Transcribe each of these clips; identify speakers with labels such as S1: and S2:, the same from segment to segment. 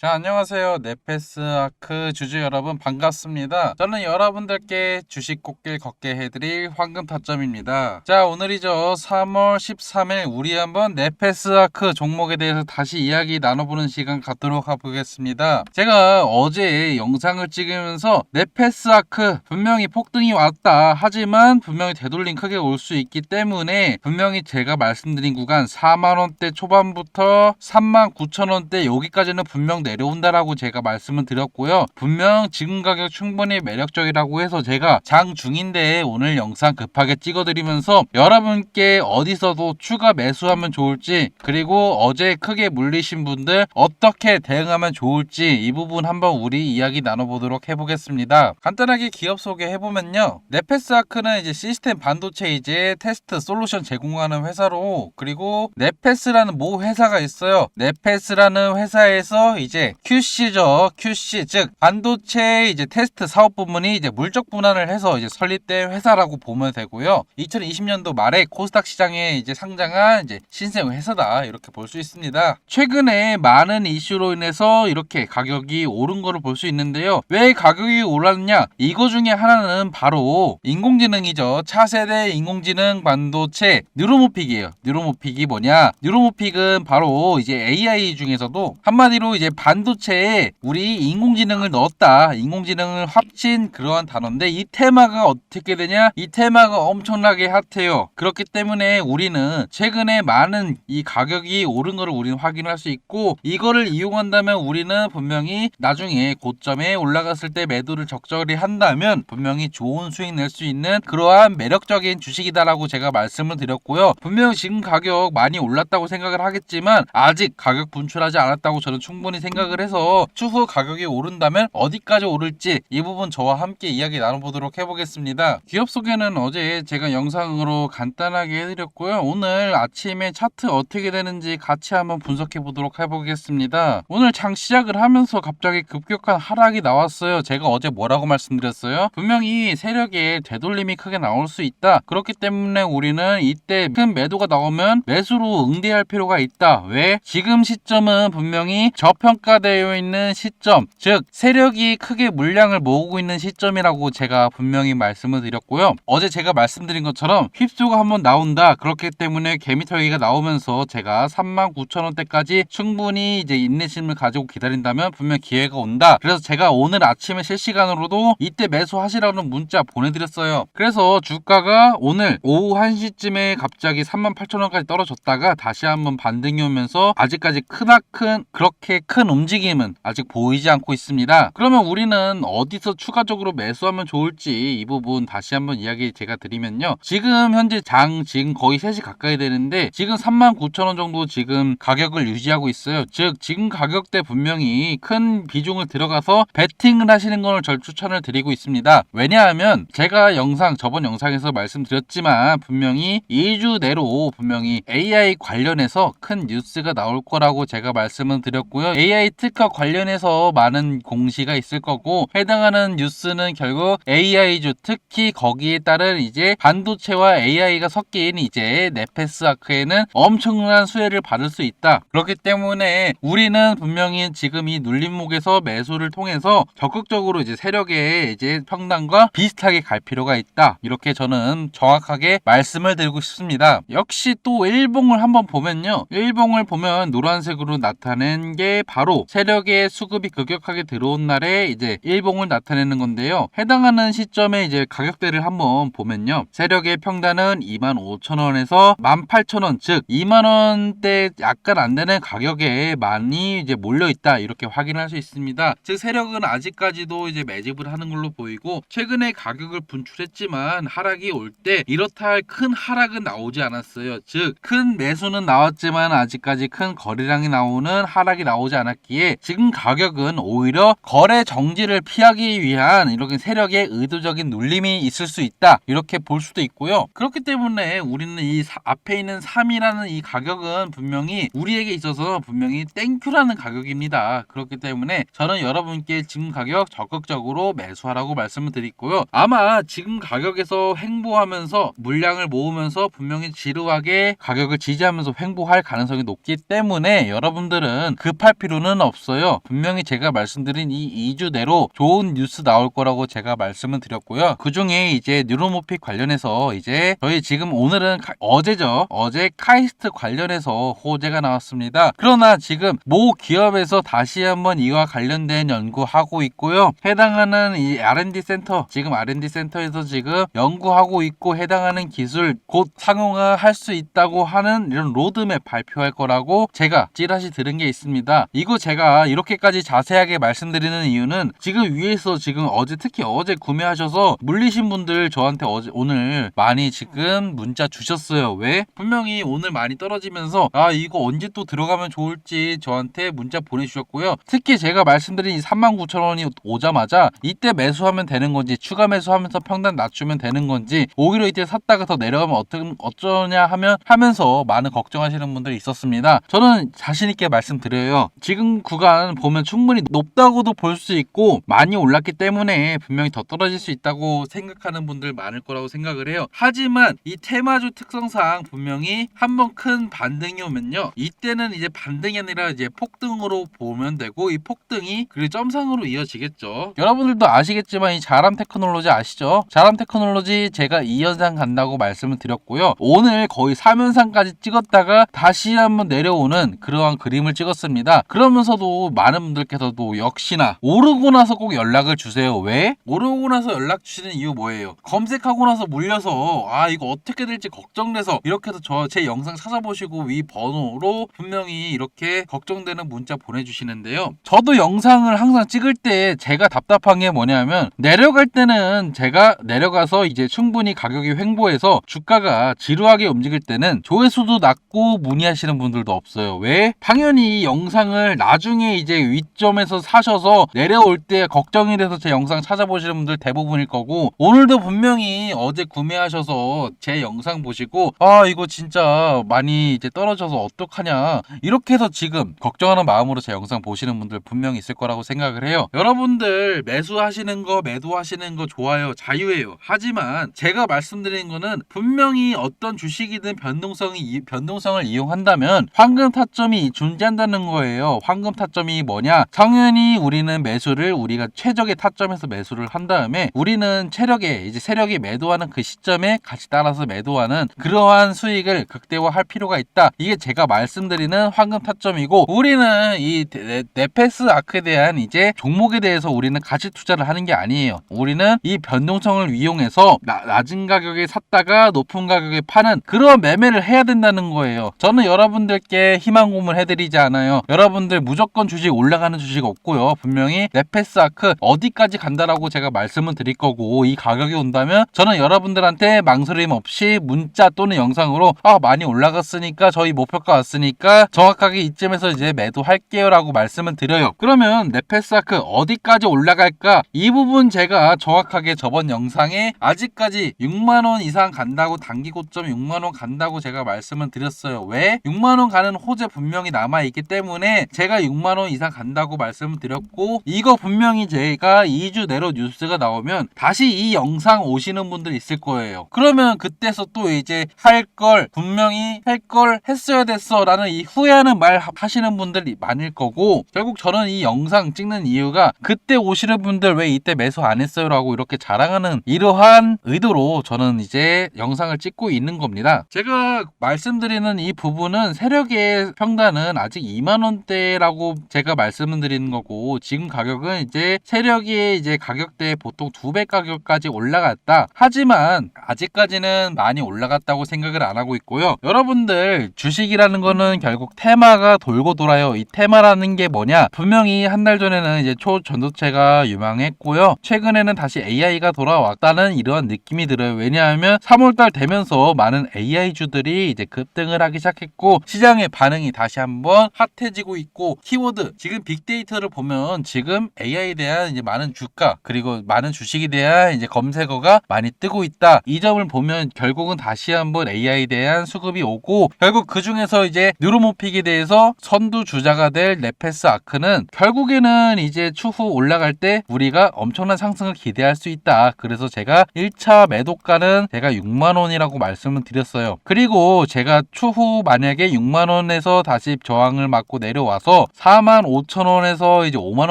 S1: 자, 안녕하세요. 네페스아크 주주 여러분 반갑습니다. 저는 여러분들께 주식 꽃길 걷게 해드릴 황금 타점입니다. 자, 오늘이죠. 3월 13일 우리 한번 네페스아크 종목에 대해서 다시 이야기 나눠보는 시간 갖도록 하겠습니다. 제가 어제 영상을 찍으면서 네페스아크 분명히 폭등이 왔다. 하지만 분명히 되돌림 크게 올 수 있기 때문에 분명히 제가 말씀드린 구간 4만원대 초반부터 3만 9천원대 여기까지는 분명 내려온다라고 제가 말씀을 드렸고요. 분명 지금 가격 충분히 매력적이라고 해서 제가 장 중인데 오늘 영상 급하게 찍어드리면서 여러분께 어디서도 추가 매수하면 좋을지 그리고 어제 크게 물리신 분들 어떻게 대응하면 좋을지 이 부분 한번 우리 이야기 나눠보도록 해보겠습니다. 간단하게 기업 소개해보면요. 네페스아크는 이제 시스템 반도체 이제 테스트 솔루션 제공하는 회사로 그리고 네페스라는 모 회사가 있어요. 네페스라는 회사에서 이제 QC죠. QC 즉 반도체 이제 테스트 사업 부문이 이제 물적 분할을 해서 이제 설립된 회사라고 보면 되고요. 2020년도 말에 코스닥 시장에 이제 상장한 이제 신생 회사다 이렇게 볼 수 있습니다. 최근에 많은 이슈로 인해서 이렇게 가격이 오른 거를 볼 수 있는데요. 왜 가격이 올랐냐? 이거 중에 하나는 바로 인공지능이죠. 차세대 인공지능 반도체 뉴로모픽이에요. 뉴로모픽이 뭐냐? 뉴로모픽은 바로 이제 AI 중에서도 한마디로 이제 반 도체에 우리 인공지능을 넣었다. 인공지능을 합친 그러한 단어인데 이 테마가 어떻게 되냐? 이 테마가 엄청나게 핫해요. 그렇기 때문에 우리는 최근에 많은 이 가격이 오른 거를 우리는 확인할 수 있고 이거를 이용한다면 우리는 분명히 나중에 고점에 올라갔을 때 매도를 적절히 한다면 분명히 좋은 수익 낼 수 있는 그러한 매력적인 주식이다라고 제가 말씀을 드렸고요. 분명 지금 가격 많이 올랐다고 생각을 하겠지만 아직 가격 분출하지 않았다고 저는 충분히 생각 을 해서 추후 가격이 오른다면 어디까지 오를지 이 부분 저와 함께 이야기 나눠보도록 해보겠습니다. 기업 소개는 어제 제가 영상으로 간단하게 해드렸고요. 오늘 아침에 차트 어떻게 되는지 같이 한번 분석해 보도록 해보겠습니다. 오늘 장 시작을 하면서 갑자기 급격한 하락이 나왔어요. 제가 어제 뭐라고 말씀드렸어요? 분명히 세력에 되돌림이 크게 나올 수 있다. 그렇기 때문에 우리는 이때 큰 매도가 나오면 매수로 응대할 필요가 있다. 왜? 지금 시점은 분명히 저평가 되어 있는 시점, 즉 세력이 크게 물량을 모으고 있는 시점이라고 제가 분명히 말씀을 드렸고요. 어제 제가 말씀드린 것처럼 휩소가 한번 나온다. 그렇기 때문에 개미털기가 나오면서 제가 39,000원대까지 충분히 이제 인내심을 가지고 기다린다면 분명 기회가 온다. 그래서 제가 오늘 아침에 실시간으로도 이때 매수하시라는 문자 보내드렸어요. 그래서 주가가 오늘 오후 1시쯤에 갑자기 38,000원까지 떨어졌다가 다시 한번 반등이 오면서 아직까지 크나큰 그렇게 큰 움직임은 아직 보이지 않고 있습니다. 그러면 우리는 어디서 추가적으로 매수하면 좋을지 이 부분 다시 한번 이야기 제가 드리면요. 지금 현재 장 지금 거의 3시 가까이 되는데 지금 39,000원 정도 지금 가격을 유지하고 있어요. 즉 지금 가격대 분명히 큰 비중을 들어가서 베팅을 하시는 것을 절 추천을 드리고 있습니다. 왜냐하면 제가 영상 저번 영상에서 말씀드렸지만 분명히 2주 내로 분명히 AI 관련해서 큰 뉴스가 나올 거라고 제가 말씀을 드렸고요. AI 특허 관련해서 많은 공시가 있을 거고 해당하는 뉴스는 결국 AI주 특히 거기에 따른 이제 반도체와 AI가 섞인 이제 네페스 아크에는 엄청난 수혜를 받을 수 있다. 그렇기 때문에 우리는 분명히 지금 이 눌림목에서 매수를 통해서 적극적으로 이제 세력의 이제 평단과 비슷하게 갈 필요가 있다. 이렇게 저는 정확하게 말씀을 드리고 싶습니다. 역시 또 일봉을 한번 보면요. 일봉을 보면 노란색으로 나타낸 게 바로 세력의 수급이 급격하게 들어온 날에 이제 일봉을 나타내는 건데요. 해당하는 시점에 이제 가격대를 한번 보면요. 세력의 평단은 25,000원에서 18,000원, 즉 2만원대 약간 안 되는 가격에 많이 이제 몰려 있다. 이렇게 확인할 수 있습니다. 즉 세력은 아직까지도 이제 매집을 하는 걸로 보이고 최근에 가격을 분출했지만 하락이 올 때 이렇다 할 큰 하락은 나오지 않았어요. 즉 큰 매수는 나왔지만 아직까지 큰 거래량이 나오는 하락이 나오지 않았기 에 지금 가격은 오히려 거래 정지를 피하기 위한 이렇게 세력의 의도적인 눌림이 있을 수 있다. 이렇게 볼 수도 있고요. 그렇기 때문에 우리는 이 사- 앞에 있는 3이라는 이 가격은 분명히 우리에게 있어서 분명히 땡큐라는 가격입니다. 그렇기 때문에 저는 여러분께 지금 가격 적극적으로 매수하라고 말씀을 드리고요. 아마 지금 가격에서 횡보하면서 물량을 모으면서 분명히 지루하게 가격을 지지하면서 횡보할 가능성이 높기 때문에 여러분들은 급할 필요는 이유는 없어요. 분명히 제가 말씀드린 이 2주 내로 좋은 뉴스 나올 거라고 제가 말씀을 드렸고요. 그 중에 이제 뉴로모픽 관련해서 이제 저희 지금 오늘은 카- 어제죠. 어제 카이스트 관련해서 호재가 나왔습니다. 그러나 지금 모 기업에서 다시 한번 이와 관련된 연구하고 있고요. 해당하는 이 R&D 센터 지금 R&D 센터에서 지금 연구하고 있고 해당하는 기술 곧 상용화할 수 있다고 하는 이런 로드맵 발표할 거라고 제가 찌라시 들은 게 있습니다. 이거 제가 이렇게까지 자세하게 말씀드리는 이유는 지금 위에서 지금 어제 특히 어제 구매하셔서 물리신 분들 저한테 어제 오늘 많이 지금 문자 주셨어요. 왜? 분명히 오늘 많이 떨어지면서 아 이거 언제 또 들어가면 좋을지 저한테 문자 보내주셨고요. 특히 제가 말씀드린 이 39,000원이 오자마자 이때 매수하면 되는 건지 추가 매수하면서 평단 낮추면 되는 건지 오히려 이때 샀다가 더 내려가면 어떤 어쩌냐 하면 하면서 많은 걱정하시는 분들이 있었습니다. 저는 자신 있게 말씀드려요. 지금 구간 보면 충분히 높다고도 볼 수 있고 많이 올랐기 때문에 분명히 더 떨어질 수 있다고 생각하는 분들 많을 거라고 생각을 해요. 하지만 이 테마주 특성상 분명히 한번 큰 반등이 오면요. 이때는 이제 반등이 아니라 이제 폭등으로 보면 되고 이 폭등이 그리고 점상으로 이어지겠죠. 여러분들도 아시겠지만 이 자람 테크놀로지 아시죠? 자람 테크놀로지 제가 2연상 간다고 말씀을 드렸고요. 오늘 거의 3연상까지 찍었다가 다시 한번 내려오는 그러한 그림을 찍었습니다. 그러면 서도 많은 분들께서도 역시나 오르고 나서 꼭 연락을 주세요. 왜? 오르고 나서 연락 주시는 이유 뭐예요? 검색하고 나서 물려서 아 이거 어떻게 될지 걱정돼서 이렇게 해서 저 제 영상 찾아보시고 위 번호로 분명히 이렇게 걱정되는 문자 보내주시는데요. 저도 영상을 항상 찍을 때 제가 답답한 게 뭐냐면 내려갈 때는 제가 내려가서 이제 충분히 가격이 횡보해서 주가가 지루하게 움직일 때는 조회수도 낮고 문의하시는 분들도 없어요. 왜? 당연히 이 영상을 나중에 이제 위점에서 사셔서 내려올 때 걱정이 돼서 제 영상 찾아보시는 분들 대부분일 거고 오늘도 분명히 어제 구매하셔서 제 영상 보시고 아 이거 진짜 많이 이제 떨어져서 어떡하냐 이렇게 해서 지금 걱정하는 마음으로 제 영상 보시는 분들 분명히 있을 거라고 생각을 해요. 여러분들 매수하시는 거 매도하시는 거 좋아요 자유예요. 하지만 제가 말씀드리는 거는 분명히 어떤 주식이든 변동성이 이- 변동성을 이용한다면 황금 타점이 존재한다는 거예요. 황금 타점이 뭐냐? 당연히 우리는 매수를 우리가 최적의 타점에서 매수를 한 다음에 우리는 체력에 이제 세력이 매도하는 그 시점에 같이 따라서 매도하는 그러한 수익을 극대화할 필요가 있다. 이게 제가 말씀드리는 황금 타점이고 우리는 이 네- 네페스 아크에 대한 이제 종목에 대해서 우리는 가치 투자를 하는 게 아니에요. 우리는 이 변동성을 이용해서 나- 낮은 가격에 샀다가 높은 가격에 파는 그런 매매를 해야 된다는 거예요. 저는 여러분들께 희망 고문 해드리지 않아요. 여러분들 무조건 주식 올라가는 주식 없고요. 분명히 네페스 아크 어디까지 간다라고 제가 말씀을 드릴 거고 이 가격이 온다면 저는 여러분들한테 망설임 없이 문자 또는 영상으로 아 많이 올라갔으니까 저희 목표가 왔으니까 정확하게 이쯤에서 이제 매도할게요라고 말씀을 드려요. 그러면 네페스 아크 어디까지 올라갈까? 이 부분 제가 정확하게 저번 영상에 아직까지 6만 원 이상 간다고 단기 고점 6만 원 간다고 제가 말씀을 드렸어요. 왜? 6만 원 가는 호재 분명히 남아 있기 때문에 제가 6만 원 이상 간다고 말씀을 드렸고 이거 분명히 제가 2주 내로 뉴스가 나오면 다시 이 영상 오시는 분들 있을 거예요. 그러면 그때서 또 이제 할 걸 분명히 할 걸 했어야 됐어 라는 이 후회하는 말 하- 하시는 분들이 많을 거고 결국 저는 이 영상 찍는 이유가 그때 오시는 분들 왜 이때 매수 안 했어요 라고 이렇게 자랑하는 이러한 의도로 저는 이제 영상을 찍고 있는 겁니다. 제가 말씀드리는 이 부분은 세력의 평단은 아직 2만 원 대라고 제가 말씀을 드리는 거고 지금 가격은 이제 세력이 이제 가격대 보통 두 배 가격까지 올라갔다. 하지만 아직까지는 많이 올라갔다고 생각을 안 하고 있고요. 여러분들 주식이라는 거는 결국 테마가 돌고 돌아요. 이 테마라는 게 뭐냐? 분명히 한 달 전에는 이제 초전도체가 유망했고요. 최근에는 다시 AI가 돌아왔다는 이러한 느낌이 들어요. 왜냐하면 3월달 되면서 많은 AI주들이 이제 급등을 하기 시작했고 시장의 반응이 다시 한번 핫해지고 있고 키워드 지금 빅데이터를 보면 지금 AI에 대한 이제 많은 주가 그리고 많은 주식에 대한 이제 검색어가 많이 뜨고 있다. 이 점을 보면 결국은 다시 한번 AI에 대한 수급이 오고 결국 그 중에서 이제 뉴로모픽에 대해서 선두 주자가 될 네페스 아크는 결국에는 이제 추후 올라갈 때 우리가 엄청난 상승을 기대할 수 있다. 그래서 제가 1차 매도가는 제가 6만 원이라고 말씀을 드렸어요. 그리고 제가 추후 만약에 6만 원에서 다시 저항을 맞고 내려와서 해서 4만 5천 원에서 이제 5만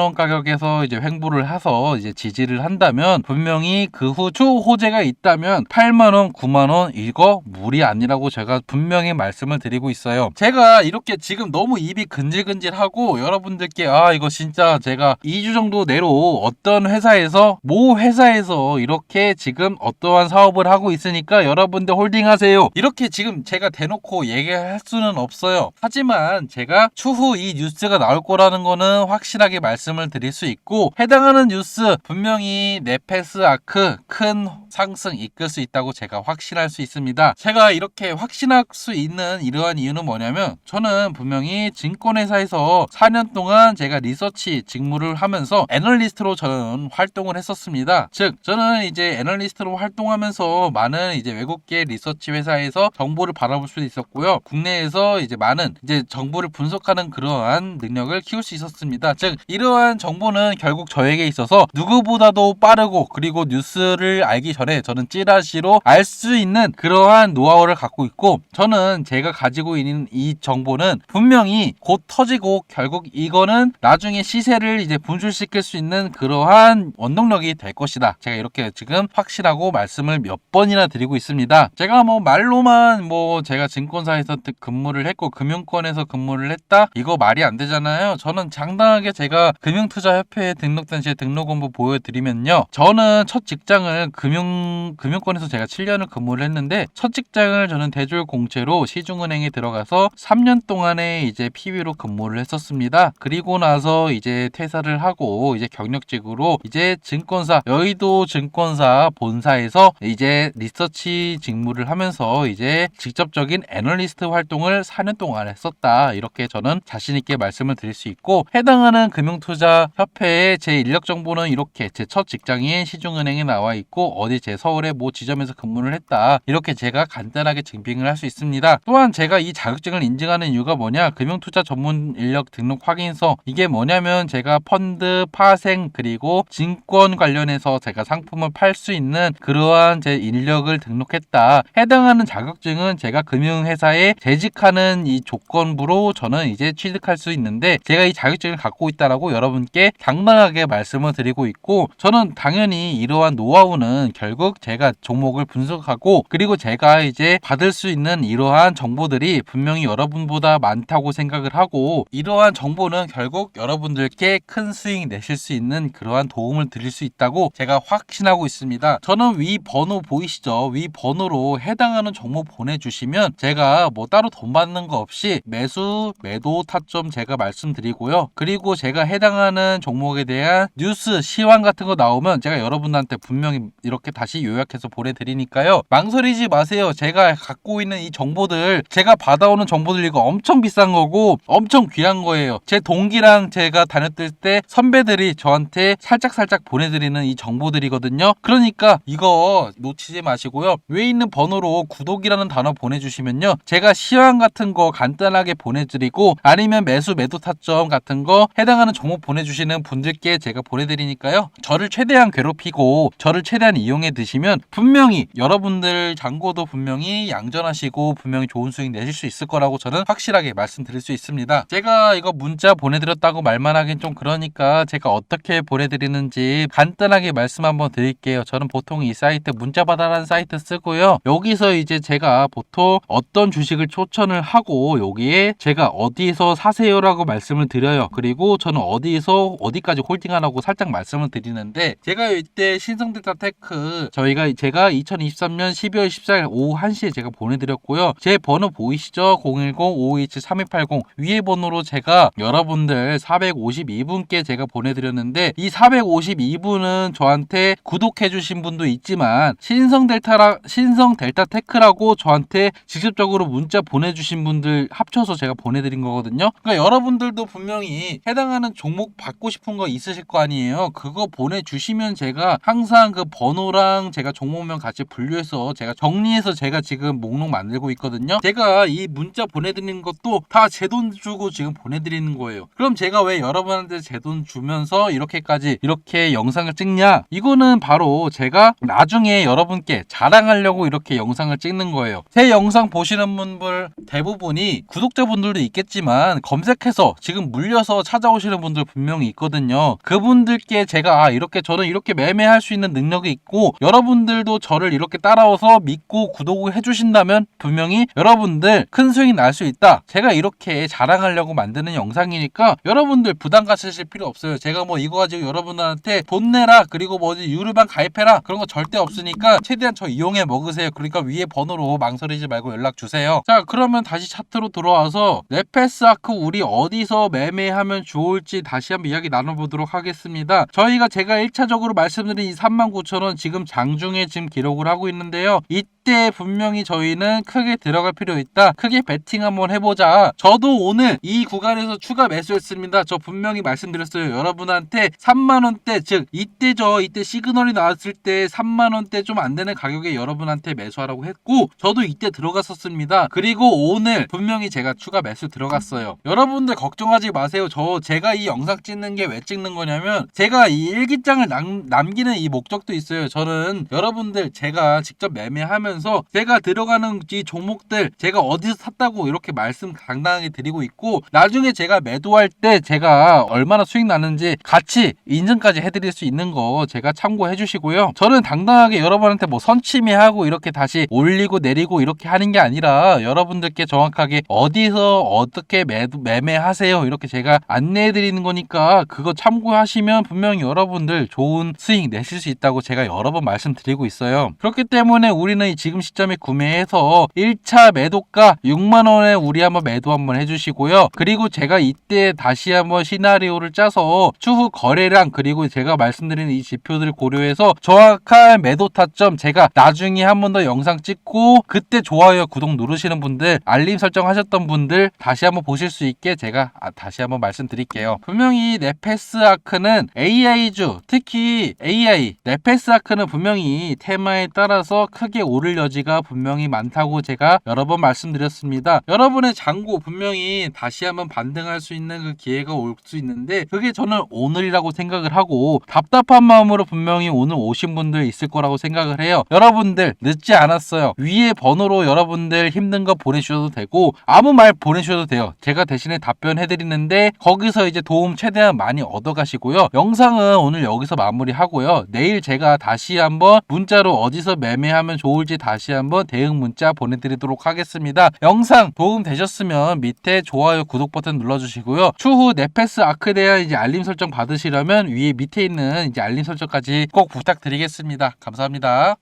S1: 원 가격에서 이제 횡보를 해서 이제 지지를 한다면 분명히 그 후 추후 호재가 있다면 8만 원, 9만 원 이거 무리 아니라고 제가 분명히 말씀을 드리고 있어요. 제가 이렇게 지금 너무 입이 근질근질하고 여러분들께 아 이거 진짜 제가 2주 정도 내로 어떤 회사에서 모 회사에서 이렇게 지금 어떠한 사업을 하고 있으니까 여러분들 홀딩하세요. 이렇게 지금 제가 대놓고 얘기할 수는 없어요. 하지만 제가 추후 이 뉴스 가 나올 거라는 거는 확실하게 말씀을 드릴 수 있고 해당하는 뉴스 분명히 네페스 아크 큰 상승 이끌 수 있다고 제가 확신할 수 있습니다. 제가 이렇게 확신할 수 있는 이러한 이유는 뭐냐면 저는 분명히 증권회사에서 4년 동안 제가 리서치 직무를 하면서 애널리스트로 저는 활동을 했었습니다. 즉 저는 이제 애널리스트로 활동하면서 많은 이제 외국계 리서치 회사에서 정보를 바라볼 수 있었고요. 국내에서 이제 많은 이제 정보를 분석하는 그러한 능력을 키울 수 있었습니다. 즉 이러한 정보는 결국 저에게 있어서 누구보다도 빠르고 그리고 뉴스를 알기 전에 저는 찌라시로 알 수 있는 그러한 노하우를 갖고 있고 저는 제가 가지고 있는 이 정보는 분명히 곧 터지고 결국 이거는 나중에 시세를 이제 분출시킬 수 있는 그러한 원동력이 될 것이다. 제가 이렇게 지금 확실하고 말씀을 몇 번이나 드리고 있습니다. 제가 뭐 말로만 뭐 제가 증권사에서 근무를 했고 금융권에서 근무를 했다 이거 말이 안 되잖아요. 저는 장당하게 제가 금융투자협회에 등록된 제 등록원부 보여드리면요. 저는 첫 직장을 금융 금융권에서 제가 7년을 근무를 했는데 첫 직장을 저는 대졸 공채로 시중은행에 들어가서 3년 동안에 이제 PB로 근무를 했었습니다. 그리고 나서 이제 퇴사를 하고 이제 경력직으로 이제 증권사 여의도 증권사 본사에서 이제 리서치 직무를 하면서 이제 직접적인 애널리스트 활동을 4년 동안 했었다. 이렇게 저는 자신 있게 말 씀을 드릴 수 있고 해당하는 금융투자 협회의 제 인력 정보는 이렇게 제 첫 직장인 시중은행에 나와 있고 어디 제 서울의 모 지점에서 근무를 했다. 이렇게 제가 간단하게 증빙을 할 수 있습니다. 또한 제가 이 자격증을 인증하는 이유가 뭐냐? 금융투자 전문 인력 등록 확인서 이게 뭐냐면 제가 펀드 파생 그리고 증권 관련해서 제가 상품을 팔 수 있는 그러한 제 인력을 등록했다. 해당하는 자격증은 제가 금융회사에 재직하는 이 조건부로 저는 이제 취득할 수 있는데 제가 이 자격증을 갖고 있다라고 여러분께 당당하게 말씀을 드리고 있고 저는 당연히 이러한 노하우는 결국 제가 종목을 분석하고 그리고 제가 이제 받을 수 있는 이러한 정보들이 분명히 여러분보다 많다고 생각을 하고 이러한 정보는 결국 여러분들께 큰 수익 내실 수 있는 그러한 도움을 드릴 수 있다고 제가 확신하고 있습니다. 저는 위 번호 보이시죠? 위 번호로 해당하는 정보 보내주시면 제가 뭐 따로 돈 받는 거 없이 매수, 매도 타점 제가 말씀드리고요. 그리고 제가 해당하는 종목에 대한 뉴스, 시황 같은 거 나오면 제가 여러분한테 분명히 이렇게 다시 요약해서 보내드리니까요. 망설이지 마세요. 제가 갖고 있는 이 정보들, 제가 받아오는 정보들 이거 엄청 비싼 거고 엄청 귀한 거예요. 제 동기랑 제가 다녔을 때 선배들이 저한테 살짝살짝 보내드리는 이 정보들이거든요. 그러니까 이거 놓치지 마시고요. 위에 있는 번호로 구독이라는 단어 보내주시면요. 제가 시황 같은 거 간단하게 보내드리고 아니면 매수 매도 타점 같은 거 해당하는 종목 보내주시는 분들께 제가 보내드리니까요. 저를 최대한 괴롭히고 저를 최대한 이용해 드시면 분명히 여러분들 잔고도 분명히 양전하시고 분명히 좋은 수익 내실 수 있을 거라고 저는 확실하게 말씀드릴 수 있습니다. 제가 이거 문자 보내드렸다고 말만 하긴 좀 그러니까 제가 어떻게 보내드리는지 간단하게 말씀 한번 드릴게요. 저는 보통 이 사이트 문자받아라는 사이트 쓰고요. 여기서 이제 제가 보통 어떤 주식을 추천을 하고 여기에 제가 어디서 사세요 라고 말씀을 드려요. 그리고 저는 어디서 어디까지 홀딩하라고 살짝 말씀을 드리는데 제가 이때 신성데이터 테크 저희가 제가 2023년 12월 14일 오후 1시에 제가 보내드렸고요. 제 번호 보이시죠? 010-527-3280 위에 번호로 제가 여러분들 452분께 제가 보내드렸는데 이 452분은 저한테 구독해주신 분도 있지만 신성 델타라 신성 델타 테크라고 저한테 직접적으로 문자 보내주신 분들 합쳐서 제가 보내드린 거거든요. 그러니까 여러분들도 분명히 해당하는 종목 받고 싶은 거 있으실 거 아니에요. 그거 보내주시면 제가 항상 그 번호랑 제가 종목명 같이 분류해서 제가 정리해서 제가 지금 목록 만들고 있거든요. 제가 이 문자 보내드리는 것도 다 제 돈 주고 지금 보내드리는 거예요. 그럼 제가 왜 여러분한테 제 돈 주면서 이렇게까지 이렇게 영상을 찍냐? 이거는 바로 제가 나중에 여러분께 자랑하려고 이렇게 영상을 찍는 거예요. 제 영상 보시는 분들 대부분이 구독자분들도 있겠지만 검색 생각해서 지금 물려서 찾아오시는 분들 분명히 있거든요. 그분들께 제가 아 이렇게 저는 이렇게 매매할 수 있는 능력이 있고 여러분들도 저를 이렇게 따라와서 믿고 구독을 해주신다면 분명히 여러분들 큰 수익이 날수 있다. 제가 이렇게 자랑하려고 만드는 영상이니까 여러분들 부담 가지실 필요 없어요. 제가 뭐 이거 가지고 여러분들한테 돈 내라 그리고 뭐지 유료방 가입해라 그런 거 절대 없으니까 최대한 저 이용해 먹으세요. 그러니까 위에 번호로 망설이지 말고 연락 주세요. 자 그러면 다시 차트로 돌아와서 네페스 아크 우리 어디서 매매하면 좋을지 다시 한번 이야기 나눠보도록 하겠습니다. 저희가 제가 1차적으로 말씀드린 이 39,000원 지금 장중에 지금 기록을 하고 있는데요. 이 때 분명히 저희는 크게 들어갈 필요 있다. 크게 베팅 한번 해보자. 저도 오늘 이 구간에서 추가 매수했습니다. 저 분명히 말씀드렸어요. 여러분한테 3만원대 즉 이때죠. 이때 시그널이 나왔을 때 3만원대 좀 안 되는 가격에 여러분한테 매수하라고 했고 저도 이때 들어갔었습니다. 그리고 오늘 분명히 제가 추가 매수 들어갔어요. 여러분들 걱정하지 마세요. 저 제가 이 영상 찍는 게 왜 찍는 거냐면 제가 이 일기장을 남, 남기는 이 목적도 있어요. 저는 여러분들 제가 직접 매매하면서 제가 들어가는 이 종목들 제가 어디서 샀다고 이렇게 말씀 당당하게 드리고 있고 나중에 제가 매도할 때 제가 얼마나 수익 나는지 같이 인증까지 해드릴 수 있는 거 제가 참고해 주시고요. 저는 당당하게 여러분한테 뭐 선침해하고 이렇게 다시 올리고 내리고 이렇게 하는 게 아니라 여러분들께 정확하게 어디서 어떻게 매도, 매매하세요 이렇게 제가 안내해 드리는 거니까 그거 참고하시면 분명히 여러분들 좋은 수익 내실 수 있다고 제가 여러 번 말씀드리고 있어요. 그렇기 때문에 우리는 지금 시점에 구매해서 1차 매도가 6만 원에 우리 한번 매도 한번 해주시고요. 그리고 제가 이때 다시 한번 시나리오를 짜서 추후 거래량 그리고 제가 말씀드리는 이 지표들 고려해서 정확한 매도 타점 제가 나중에 한 번 더 영상 찍고 그때 좋아요 구독 누르시는 분들 알림 설정 하셨던 분들 다시 한번 보실 수 있게 제가 아, 다시 한번 말씀드릴게요. 분명히 네페스 아크는 AI주 특히 AI 네페스 아크는 분명히 테마에 따라서 크게 오를 여지가 분명히 많다고 제가 여러 번 말씀드렸습니다. 여러분의 장고 분명히 다시 한번 반등할 수 있는 그 기회가 올 수 있는데 그게 저는 오늘이라고 생각을 하고 답답한 마음으로 분명히 오늘 오신 분들 있을 거라고 생각을 해요. 여러분들 늦지 않았어요. 위에 번호로 여러분들 힘든 거 보내주셔도 되고 아무 말 보내주셔도 돼요. 제가 대신에 답변해 드리는데 거기서 이제 도움 최대한 많이 얻어 가시고요. 영상은 오늘 여기서 마무리하고요. 내일 제가 다시 한번 문자로 어디서 매매하면 좋을지 다시 한번 대응 문자 보내드리도록 하겠습니다. 영상 도움 되셨으면 밑에 좋아요, 구독 버튼 눌러주시고요. 추후 네페스 아크에 대한 이제 알림 설정 받으시려면 위에 밑에 있는 이제 알림 설정까지 꼭 부탁드리겠습니다. 감사합니다.